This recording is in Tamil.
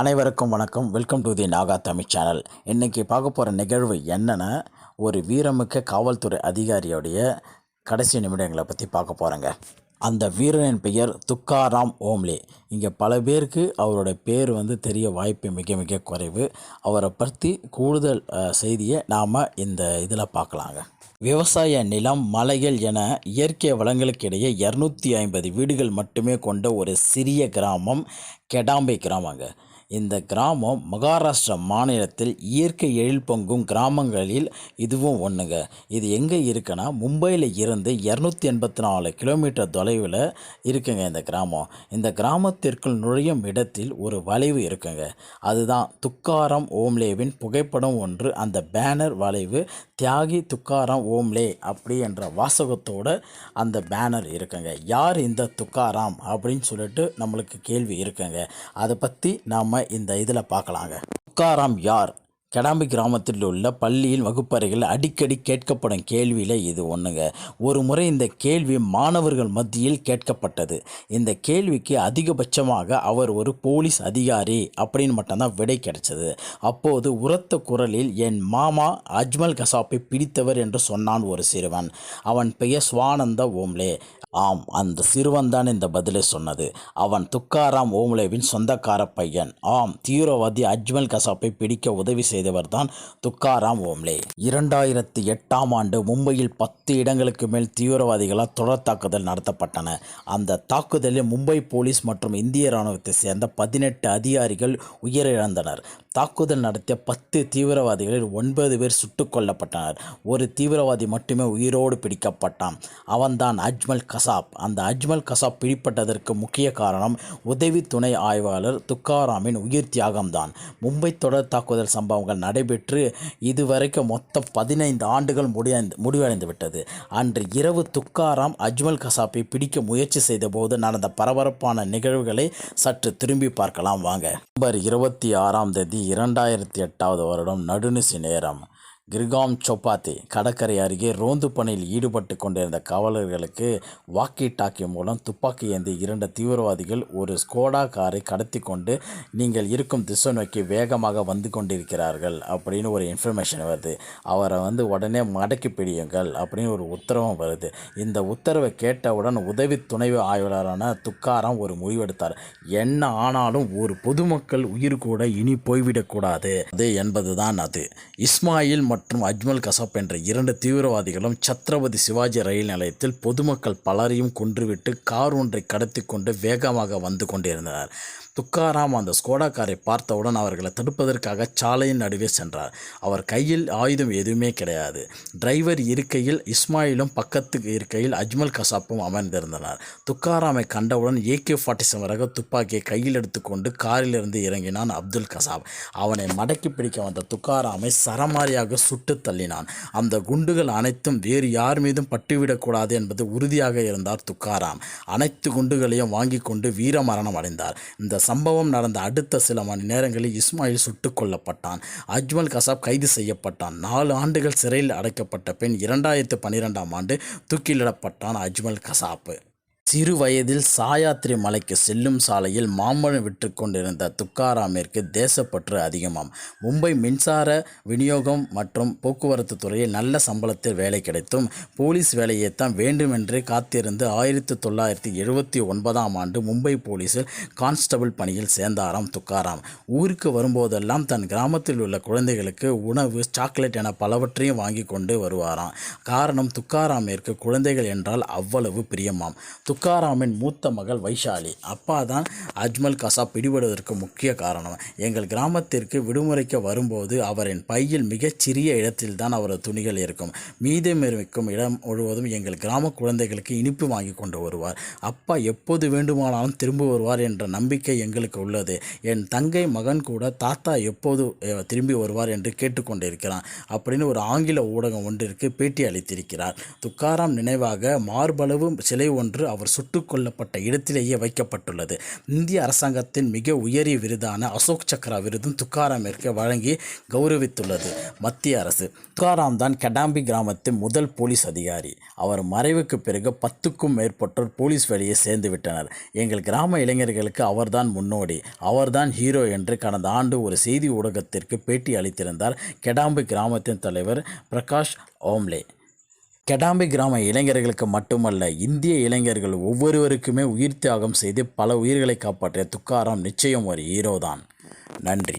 அனைவருக்கும் வணக்கம். Welcome to the Naga Tamil channel இன்றைக்கி பார்க்க போகிற நிகழ்வு என்னென்னா ஒரு வீரமிக்க காவல்துறை அதிகாரியோடைய கடைசி நிமிடங்களை பற்றி பார்க்க போகிறேங்க அந்த வீரனின் பெயர் துக்காராம் ஓம்லே. இங்கே பல பேருக்கு அவரோட பேர் வந்து தெரிய வாய்ப்பு மிக மிக குறைவு. அவரை பற்றி கூடுதல் செய்தியை நாம் இந்த இதில் பார்க்கலாங்க. விவசாய நிலம் மலைகள் என இயற்கை வளங்களுக்கிடையே இரநூத்தி ஐம்பது வீடுகள் மட்டுமே கொண்ட ஒரு சிறிய கிராமம் கெடாம்பை கிராமங்க. இந்த கிராமம் மகாராஷ்டிரா மாநிலத்தில் இயற்கை எழில் பொங்கும் கிராமங்களில் இதுவும் ஒன்றுங்க இது எங்கே இருக்குன்னா மும்பையில் இருந்து இரநூத்தி எண்பத்தி நாலு கிலோமீட்டர் தொலைவில் இருக்குங்க இந்த கிராமம். இந்த கிராமத்திற்குள் நுழையும் இடத்தில் ஒரு வளைவு இருக்குங்க. அதுதான் துக்காரம் ஓம்லேவின் புகைப்படம் ஒன்று. அந்த பேனர் வளைவு தியாகி துக்காரம் ஓம்லே அப்படி என்ற வாசகத்தோட அந்த பேனர் இருக்குங்க. யார் இந்த துக்காராம் அப்படின்னு சொல்லிட்டு நம்மளுக்கு கேள்வி இருக்குங்க. அதை பற்றி நாம் இந்த இதில் பார்க்கலாங்க. துக்காராம் யார்? கெடாம்பி கிராமத்தில் உள்ள பள்ளியின் வகுப்பறைகள் அடிக்கடி கேட்கப்படும் கேள்வியில் இது ஒன்றுங்க ஒரு முறை இந்த கேள்வி மாணவர்கள் மத்தியில் கேட்கப்பட்டது. இந்த கேள்விக்கு அதிகபட்சமாக அவர் ஒரு போலீஸ் அதிகாரி அப்படின்னு மட்டும்தான் விடை கிடைச்சது. அப்போது உரத்த குரலில் என் மாமா அஜ்மல் கசாப்பை பிடித்தவர் என்று சொன்னான் ஒரு சிறுவன். அவன் பெயர் சுவானந்த ஓம்லே. ஆம் அந்த சிறுவன் தான் இந்த பதிலை சொன்னது. அவன் துக்காராம் ஓம்லேவின் சொந்தக்கார பையன். ஆம் தீவிரவாதி அஜ்மல் கசாப்பை பிடிக்க உதவி செய்தவர் தான் துக்காராம் ஓம்லே. இரண்டாயிரத்தி எட்டாம் ஆண்டு மும்பையில் பத்து இடங்களுக்கு மேல் தீவிரவாதிகளால் தொடர் தாக்குதல் நடத்தப்பட்டன. அந்த தாக்குதலில் மும்பை போலீஸ் மற்றும் இந்திய இராணுவத்தை சேர்ந்த பதினெட்டு அதிகாரிகள் உயிரிழந்தனர். தாக்குதல் நடத்திய பத்து தீவிரவாதிகளில் ஒன்பது பேர் சுட்டுக் கொல்லப்பட்டனர். ஒரு தீவிரவாதி மட்டுமே உயிரோடு பிடிக்கப்பட்டான். அவன்தான் அஜ்மல் கசாப். அந்த அஜ்மல் கசாப் பிடிப்பட்டதற்கு முக்கிய காரணம் உதவி துணை ஆய்வாளர் துக்காராமின் உயிர் தியாகம்தான். மும்பை தொடர் தாக்குதல் சம்பவங்கள் நடைபெற்று இதுவரைக்கும் மொத்தம் பதினைந்து ஆண்டுகள் முடிவடைந்து முடிவடைந்து விட்டது. அன்று இரவு துக்காராம் அஜ்மல் கசாப்பை பிடிக்க முயற்சி செய்தபோது நடந்த பரபரப்பான நிகழ்வுகளை சற்று திரும்பி பார்க்கலாம் வாங்க. நவம்பர் இருபத்தி ஆறாம் தேதி இரண்டாயிரத்தி எட்டாவது வருடம் நடுநிசி நேரம். கிர்காம் சோப்பாத்தி கடற்கரை அருகே ரோந்து பணியில் ஈடுபட்டு கொண்டிருந்த காவலர்களுக்கு வாக்கி டாக்கி மூலம் துப்பாக்கி ஏந்தி இரண்டு தீவிரவாதிகள் ஒரு ஸ்கோடா காரை கடத்தி கொண்டு நீங்கள் இருக்கும் திசை நோக்கி வேகமாக வந்து கொண்டிருக்கிறார்கள் அப்படின்னு ஒரு இன்ஃபர்மேஷன் வருது. அவரை வந்து உடனே மடக்கி பிடியுங்கள் அப்படின்னு ஒரு உத்தரவும் வருது. இந்த உத்தரவை கேட்டவுடன் உதவி துணை ஆய்வாளரான துக்காராம் ஒரு முடிவெடுத்தார். என்ன ஆனாலும் ஒரு பொதுமக்கள் உயிர் கூட இனி போய்விடக்கூடாது. அது என்பதுதான் அது. இஸ்மாயில் மற்றும் அஜ்மல் கசாப் என்ற இரண்டு தீவிரவாதிகளும் சத்ரபதி சிவாஜி ரயில் நிலையத்தில் பொதுமக்கள் பலரையும் கொன்றுவிட்டு கார் ஒன்றை கடத்தி கொண்டு வேகமாக வந்து கொண்டிருந்தனர். துக்காராம் அந்த ஸ்கோடா காரை பார்த்தவுடன் அவர்களை தடுப்பதற்காக சாலையின் நடுவே சென்றார். அவர் கையில் ஆயுதம் எதுவுமே கிடையாது. டிரைவர் இருக்கையில் இஸ்மாயிலும் பக்கத்துக்கு இருக்கையில் அஜ்மல் கசாப்பும் அமர்ந்திருந்தனர். துக்காராமை கண்டவுடன் ஏகே ஃபார்ட்டி செவன் ரக துப்பாக்கியை கையில் எடுத்துக்கொண்டு காரிலிருந்து இறங்கினான் அப்துல் கசாப். அவனை மடக்கி பிடிக்க வந்த துக்காராமை சரமாரியாக சுட்டு தள்ளினான். அந்த குண்டுகள் அனைத்தும் வேறு யார் மீதும் பட்டுவிடக்கூடாது என்பது உறுதியாக இருந்தார் துக்காராம். அனைத்து குண்டுகளையும் வாங்கி கொண்டு வீரமரணம் அடைந்தார். இந்த சம்பவம் நடந்த அடுத்த சில மணி நேரங்களில் இஸ்மாயில் சுட்டுக் கொல்லப்பட்டான். அஜ்மல் கசாப் கைது செய்யப்பட்டான். நாலு ஆண்டுகள் சிறையில் அடைக்கப்பட்ட பின் இரண்டாயிரத்து பன்னிரெண்டாம் ஆண்டு தூக்கிலிடப்பட்டான் அஜ்மல் கசாப். சிறு வயதில் சாயாத்ரி மலைக்கு செல்லும் சாலையில் மாம்பழம் விற்று கொண்டிருந்த துக்காராமிற்கு தேசப்பற்று அதிகமாம். மும்பை மின்சார விநியோகம் மற்றும் போக்குவரத்து துறையில் நல்ல சம்பளத்தில் வேலை கிடைத்தும் போலீஸ் வேலையைத்தான் வேண்டுமென்றே காத்திருந்து ஆயிரத்தி தொள்ளாயிரத்தி எழுபத்தி ஒன்பதாம் ஆண்டு மும்பை போலீஸில் கான்ஸ்டபிள் பணியில் சேர்ந்தாராம் துக்காராம். ஊருக்கு வரும்போதெல்லாம் தன் கிராமத்தில் உள்ள குழந்தைகளுக்கு உணவு சாக்லேட் என பலவற்றையும் வாங்கி கொண்டு வருவாராம். காரணம் துக்காராமிற்கு குழந்தைகள் என்றால் அவ்வளவு பிரியமாம். துக்காராமின் மூத்த மகள் வைஷாலி. அப்பா தான் அஜ்மல் கசாப் பிடிபடுவதற்கு முக்கிய காரணம். எங்கள் கிராமத்திற்கு விடுமுறைக்கு வரும்போது அவரின் பையில் மிகச் சிறிய இடத்தில்தான் அவரது துணிகள் இருக்கும். மீதம் இருக்கும் இடம் முழுவதும் எங்கள் கிராம குழந்தைகளுக்கு இனிப்பு வாங்கி கொண்டு வருவார். அப்பா எப்போது வேண்டுமானாலும் திரும்ப வருவார் என்ற நம்பிக்கை எங்களுக்கு உள்ளது. என் தங்கை மகன் கூட தாத்தா எப்போது திரும்பி வருவார் என்று கேட்டுக்கொண்டிருக்கிறான் அப்படின்னு ஒரு ஆங்கில ஊடகம் ஒன்றிற்கு பேட்டி அளித்திருக்கிறார். துக்காராம் நினைவாக மார்பளவு சிலை ஒன்று அவர் அவர் சுட்டுக் கொல்லப்பட்ட இடத்திலேயே வைக்கப்பட்டுள்ளது. இந்திய அரசாங்கத்தின் மிக உயரிய விருதான அசோக் சக்ரா விருதும் துக்காராமிற்கு வழங்கி கௌரவித்துள்ளது. மத்திய அரசு துக்காராம் தான் கடாம்பி கிராமத்தின் முதல் போலீஸ் அதிகாரி. அவர் மறைவுக்கு பிறகு பத்துக்கும் மேற்பட்டோர் போலீஸ் வேலையை சேர்ந்து விட்டனர். எங்கள் கிராம இளைஞர்களுக்கு அவர்தான் முன்னோடி. அவர்தான் ஹீரோ என்று கடந்த ஆண்டு ஒரு செய்தி ஊடகத்திற்கு பேட்டி அளித்திருந்தார் கெடாம்பி கிராமத்தின் தலைவர் பிரகாஷ் ஓம்லே. கெடாம்பி கிராம இளைஞர்களுக்கு மட்டுமல்ல இந்திய இளைஞர்கள் ஒவ்வொருவருக்குமே உயிர் தியாகம் செய்து பல உயிர்களை காப்பாற்றிய துக்காராம் நிச்சயம் ஒரு ஹீரோ தான் நன்றி.